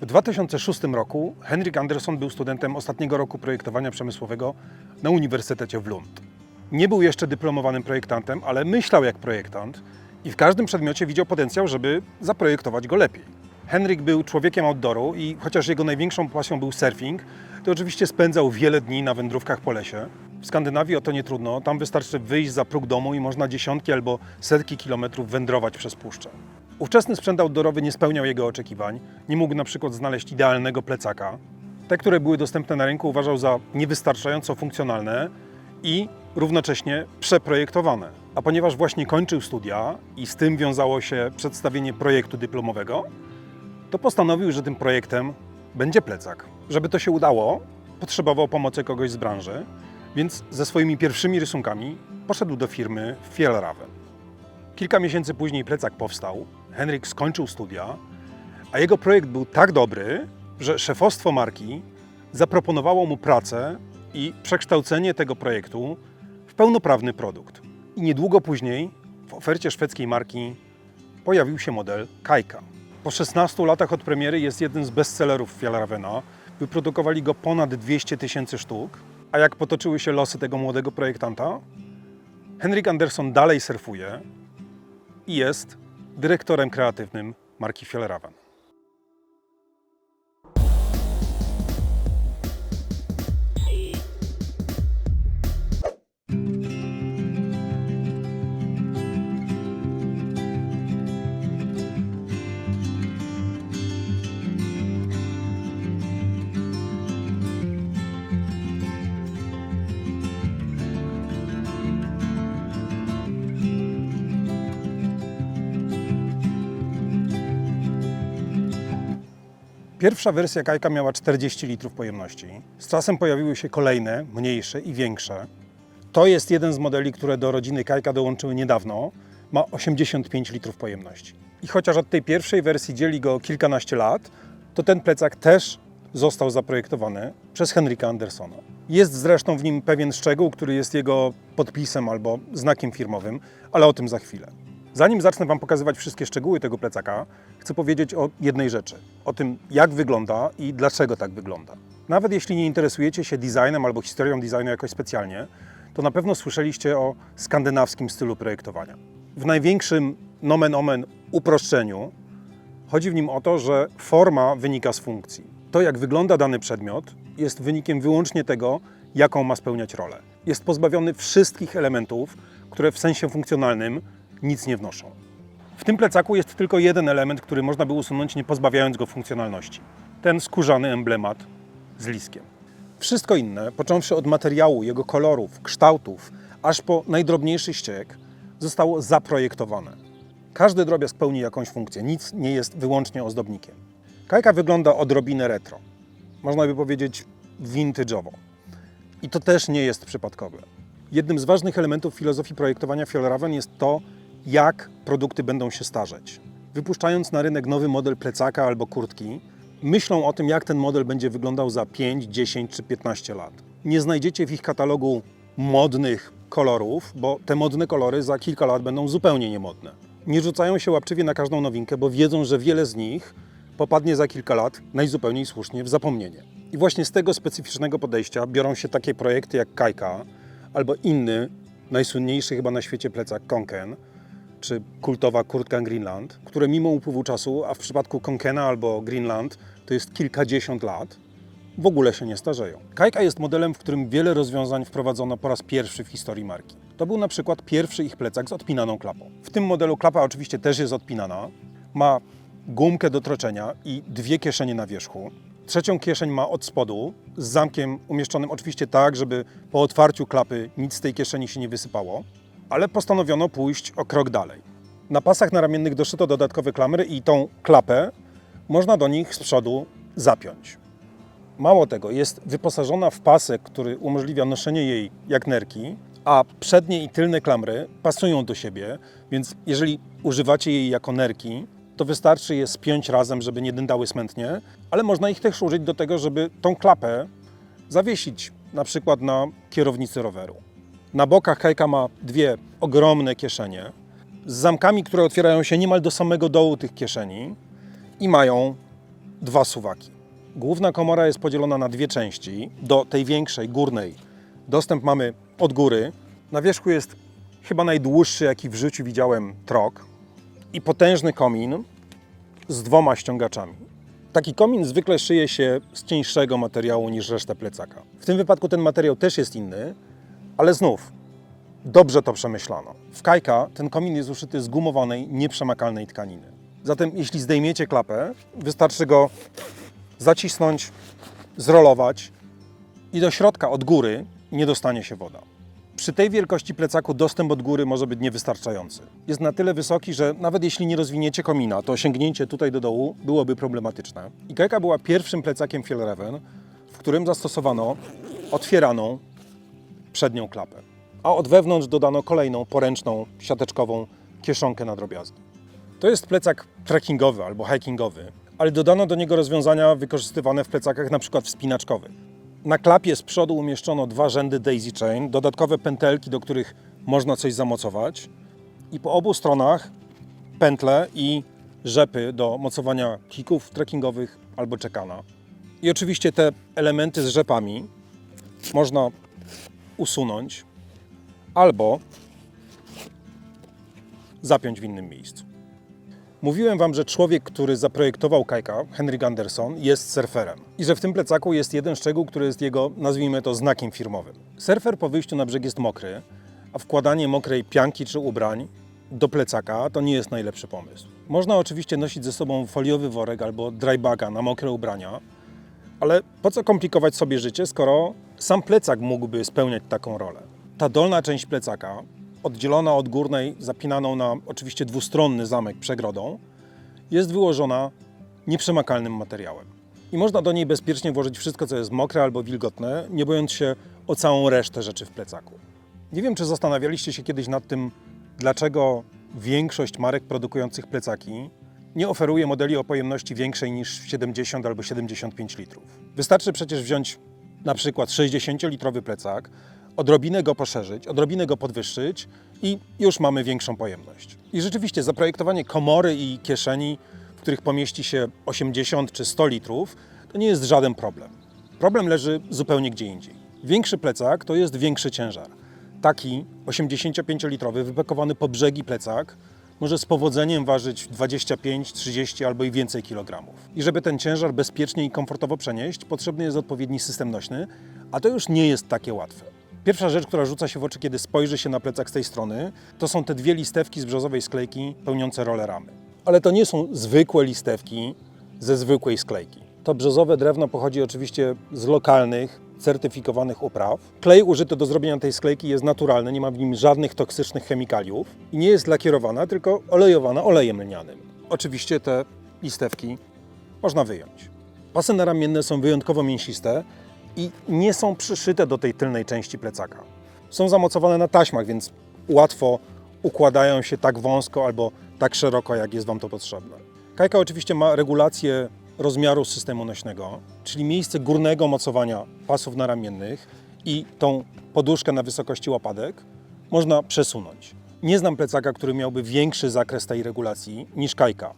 W 2006 roku Henrik Anderson był studentem ostatniego roku projektowania przemysłowego na Uniwersytecie w Lund. Nie był jeszcze dyplomowanym projektantem, ale myślał jak projektant i w każdym przedmiocie widział potencjał, żeby zaprojektować go lepiej. Henrik był człowiekiem outdooru i chociaż jego największą pasją był surfing, to oczywiście spędzał wiele dni na wędrówkach po lesie. W Skandynawii o to nie trudno, tam wystarczy wyjść za próg domu i można dziesiątki albo setki kilometrów wędrować przez puszczę. Ówczesny sprzęt outdoorowy nie spełniał jego oczekiwań, nie mógł na przykład znaleźć idealnego plecaka. Te, które były dostępne na rynku uważał za niewystarczająco funkcjonalne i równocześnie przeprojektowane. A ponieważ właśnie kończył studia i z tym wiązało się przedstawienie projektu dyplomowego, to postanowił, że tym projektem będzie plecak. Żeby to się udało, potrzebował pomocy kogoś z branży, więc ze swoimi pierwszymi rysunkami poszedł do firmy Fjellraven. Kilka miesięcy później plecak powstał, Henrik skończył studia, a jego projekt był tak dobry, że szefostwo marki zaproponowało mu pracę i przekształcenie tego projektu w pełnoprawny produkt. I niedługo później w ofercie szwedzkiej marki pojawił się model Kajka. Po 16 latach od premiery jest jednym z bestsellerów Fjallravena. Wyprodukowali go ponad 200 tysięcy sztuk. A jak potoczyły się losy tego młodego projektanta? Henrik Anderson dalej surfuje i jest dyrektorem kreatywnym marki Fjallraven. Pierwsza wersja kajka miała 40 litrów pojemności. Z czasem pojawiły się kolejne, mniejsze i większe. To jest jeden z modeli, które do rodziny kajka dołączyły niedawno. Ma 85 litrów pojemności. I chociaż od tej pierwszej wersji dzieli go kilkanaście lat, to ten plecak też został zaprojektowany przez Henrika Andersona. Jest zresztą w nim pewien szczegół, który jest jego podpisem albo znakiem firmowym, ale o tym za chwilę. Zanim zacznę Wam pokazywać wszystkie szczegóły tego plecaka, chcę powiedzieć o jednej rzeczy. O tym, jak wygląda i dlaczego tak wygląda. Nawet jeśli nie interesujecie się designem albo historią designu jakoś specjalnie, to na pewno słyszeliście o skandynawskim stylu projektowania. W największym nomen omen uproszczeniu chodzi w nim o to, że forma wynika z funkcji. To, jak wygląda dany przedmiot, jest wynikiem wyłącznie tego, jaką ma spełniać rolę. Jest pozbawiony wszystkich elementów, które w sensie funkcjonalnym nic nie wnoszą. W tym plecaku jest tylko jeden element, który można by usunąć, nie pozbawiając go funkcjonalności. Ten skórzany emblemat z liskiem. Wszystko inne, począwszy od materiału, jego kolorów, kształtów, aż po najdrobniejszy ściek, zostało zaprojektowane. Każdy drobiazg pełni jakąś funkcję, nic nie jest wyłącznie ozdobnikiem. Kajka wygląda odrobinę retro. Można by powiedzieć vintage'owo. I to też nie jest przypadkowe. Jednym z ważnych elementów filozofii projektowania Fjallraven jest to, jak produkty będą się starzeć. Wypuszczając na rynek nowy model plecaka albo kurtki, myślą o tym, jak ten model będzie wyglądał za 5, 10 czy 15 lat. Nie znajdziecie w ich katalogu modnych kolorów, bo te modne kolory za kilka lat będą zupełnie niemodne. Nie rzucają się łapczywie na każdą nowinkę, bo wiedzą, że wiele z nich popadnie za kilka lat najzupełniej słusznie w zapomnienie. I właśnie z tego specyficznego podejścia biorą się takie projekty jak Kajka albo inny, najsłynniejszy chyba na świecie plecak Konken, czy kultowa kurtka Greenland, które mimo upływu czasu, a w przypadku Konkena albo Greenland to jest kilkadziesiąt lat, w ogóle się nie starzeją. Kajka jest modelem, w którym wiele rozwiązań wprowadzono po raz pierwszy w historii marki. To był na przykład pierwszy ich plecak z odpinaną klapą. W tym modelu klapa oczywiście też jest odpinana, ma gumkę do troczenia i dwie kieszenie na wierzchu. Trzecią kieszeń ma od spodu z zamkiem umieszczonym oczywiście tak, żeby po otwarciu klapy nic z tej kieszeni się nie wysypało, ale postanowiono pójść o krok dalej. Na pasach naramiennych doszyto dodatkowe klamry i tą klapę można do nich z przodu zapiąć. Mało tego, jest wyposażona w pasek, który umożliwia noszenie jej jak nerki, a przednie i tylne klamry pasują do siebie, więc jeżeli używacie jej jako nerki, to wystarczy je spiąć razem, żeby nie dędały smętnie, ale można ich też użyć do tego, żeby tą klapę zawiesić na przykład na kierownicy roweru. Na bokach kajka ma dwie ogromne kieszenie z zamkami, które otwierają się niemal do samego dołu tych kieszeni i mają dwa suwaki. Główna komora jest podzielona na dwie części. Do tej większej, górnej, dostęp mamy od góry. Na wierzchu jest chyba najdłuższy, jaki w życiu widziałem, trok i potężny komin z dwoma ściągaczami. Taki komin zwykle szyje się z cieńszego materiału niż resztę plecaka. W tym wypadku ten materiał też jest inny, ale znów dobrze to przemyślano. W Kajka ten komin jest uszyty z gumowanej, nieprzemakalnej tkaniny. Zatem jeśli zdejmiecie klapę, wystarczy go zacisnąć, zrolować i do środka od góry nie dostanie się woda. Przy tej wielkości plecaku dostęp od góry może być niewystarczający. Jest na tyle wysoki, że nawet jeśli nie rozwiniecie komina, to osiągnięcie tutaj do dołu byłoby problematyczne. I Kajka była pierwszym plecakiem Fjellreven, w którym zastosowano otwieraną przednią klapę. A od wewnątrz dodano kolejną poręczną, siateczkową kieszonkę na drobiazgi. To jest plecak trekkingowy albo hikingowy, ale dodano do niego rozwiązania wykorzystywane w plecakach np. wspinaczkowych. Na klapie z przodu umieszczono dwa rzędy daisy chain, dodatkowe pętelki, do których można coś zamocować i po obu stronach pętle i rzepy do mocowania kików trekkingowych albo czekana. I oczywiście te elementy z rzepami można usunąć albo zapiąć w innym miejscu. Mówiłem Wam, że człowiek, który zaprojektował kajka, Henryk Anderson, jest surferem. I że w tym plecaku jest jeden szczegół, który jest jego, nazwijmy to, znakiem firmowym. Surfer po wyjściu na brzeg jest mokry, a wkładanie mokrej pianki czy ubrań do plecaka to nie jest najlepszy pomysł. Można oczywiście nosić ze sobą foliowy worek albo drybaga na mokre ubrania, ale po co komplikować sobie życie, skoro sam plecak mógłby spełniać taką rolę? Ta dolna część plecaka, oddzielona od górnej, zapinaną na oczywiście dwustronny zamek przegrodą, jest wyłożona nieprzemakalnym materiałem. I można do niej bezpiecznie włożyć wszystko, co jest mokre albo wilgotne, nie bojąc się o całą resztę rzeczy w plecaku. Nie wiem, czy zastanawialiście się kiedyś nad tym, dlaczego większość marek produkujących plecaki nie oferuje modeli o pojemności większej niż 70 albo 75 litrów. Wystarczy przecież wziąć na przykład 60-litrowy plecak, odrobinę go poszerzyć, odrobinę go podwyższyć i już mamy większą pojemność. I rzeczywiście zaprojektowanie komory i kieszeni, w których pomieści się 80 czy 100 litrów, to nie jest żaden problem. Problem leży zupełnie gdzie indziej. Większy plecak to jest większy ciężar. Taki 85-litrowy, wypakowany po brzegi plecak może z powodzeniem ważyć 25, 30 albo i więcej kilogramów. I żeby ten ciężar bezpiecznie i komfortowo przenieść, potrzebny jest odpowiedni system nośny, a to już nie jest takie łatwe. Pierwsza rzecz, która rzuca się w oczy, kiedy spojrzy się na plecak z tej strony, to są te dwie listewki z brzozowej sklejki pełniące rolę ramy. Ale to nie są zwykłe listewki ze zwykłej sklejki. To brzozowe drewno pochodzi oczywiście z lokalnych, certyfikowanych upraw. Klej użyty do zrobienia tej sklejki jest naturalny, nie ma w nim żadnych toksycznych chemikaliów i nie jest lakierowana, tylko olejowana olejem lnianym. Oczywiście te listewki można wyjąć. Pasy naramienne są wyjątkowo mięsiste i nie są przyszyte do tej tylnej części plecaka. Są zamocowane na taśmach, więc łatwo układają się tak wąsko albo tak szeroko, jak jest Wam to potrzebne. Kajka oczywiście ma regulację rozmiaru systemu nośnego, czyli miejsce górnego mocowania pasów naramiennych i tą poduszkę na wysokości łapadek można przesunąć. Nie znam plecaka, który miałby większy zakres tej regulacji niż kajka.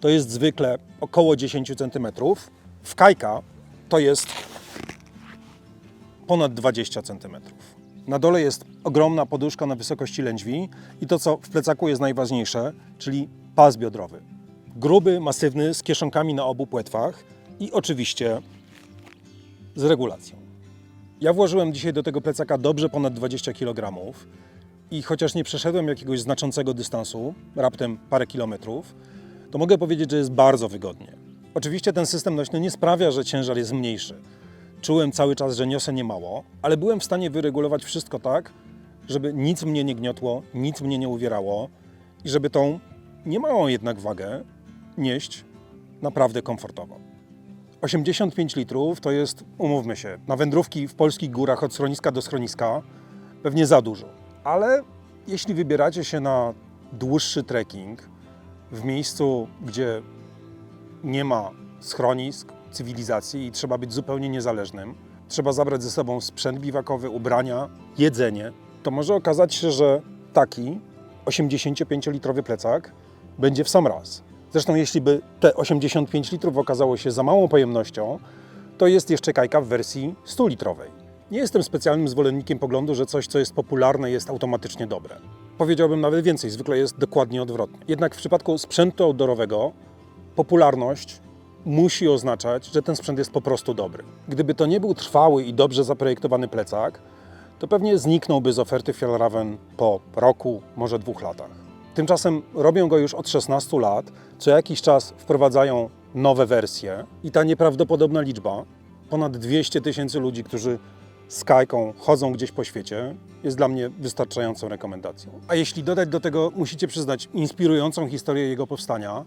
To jest zwykle około 10 cm. W kajka to jest ponad 20 cm. Na dole jest ogromna poduszka na wysokości lędźwi i to, co w plecaku jest najważniejsze, czyli pas biodrowy. Gruby, masywny, z kieszonkami na obu płetwach i oczywiście z regulacją. Ja włożyłem dzisiaj do tego plecaka dobrze ponad 20 kg i chociaż nie przeszedłem jakiegoś znaczącego dystansu, raptem parę kilometrów, to mogę powiedzieć, że jest bardzo wygodnie. Oczywiście ten system nośny nie sprawia, że ciężar jest mniejszy. Czułem cały czas, że niosę niemało, ale byłem w stanie wyregulować wszystko tak, żeby nic mnie nie gniotło, nic mnie nie uwierało i żeby tą niemałą jednak wagę nieść naprawdę komfortowo. 85 litrów to jest, umówmy się, na wędrówki w polskich górach od schroniska do schroniska pewnie za dużo. Ale jeśli wybieracie się na dłuższy trekking w miejscu, gdzie nie ma schronisk, cywilizacji i trzeba być zupełnie niezależnym, trzeba zabrać ze sobą sprzęt biwakowy, ubrania, jedzenie, to może okazać się, że taki 85-litrowy plecak będzie w sam raz. Zresztą jeśli by te 85 litrów okazało się za małą pojemnością, to jest jeszcze kajka w wersji 100-litrowej. Nie jestem specjalnym zwolennikiem poglądu, że coś, co jest popularne, jest automatycznie dobre. Powiedziałbym nawet więcej, zwykle jest dokładnie odwrotnie. Jednak w przypadku sprzętu outdoorowego popularność musi oznaczać, że ten sprzęt jest po prostu dobry. Gdyby to nie był trwały i dobrze zaprojektowany plecak, to pewnie zniknąłby z oferty Fjallraven po roku, może dwóch latach. Tymczasem robią go już od 16 lat, co jakiś czas wprowadzają nowe wersje i ta nieprawdopodobna liczba, ponad 200 tysięcy ludzi, którzy z kajką chodzą gdzieś po świecie, jest dla mnie wystarczającą rekomendacją. A jeśli dodać do tego, musicie przyznać, inspirującą historię jego powstania,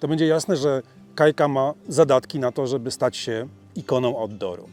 to będzie jasne, że kajka ma zadatki na to, żeby stać się ikoną outdooru.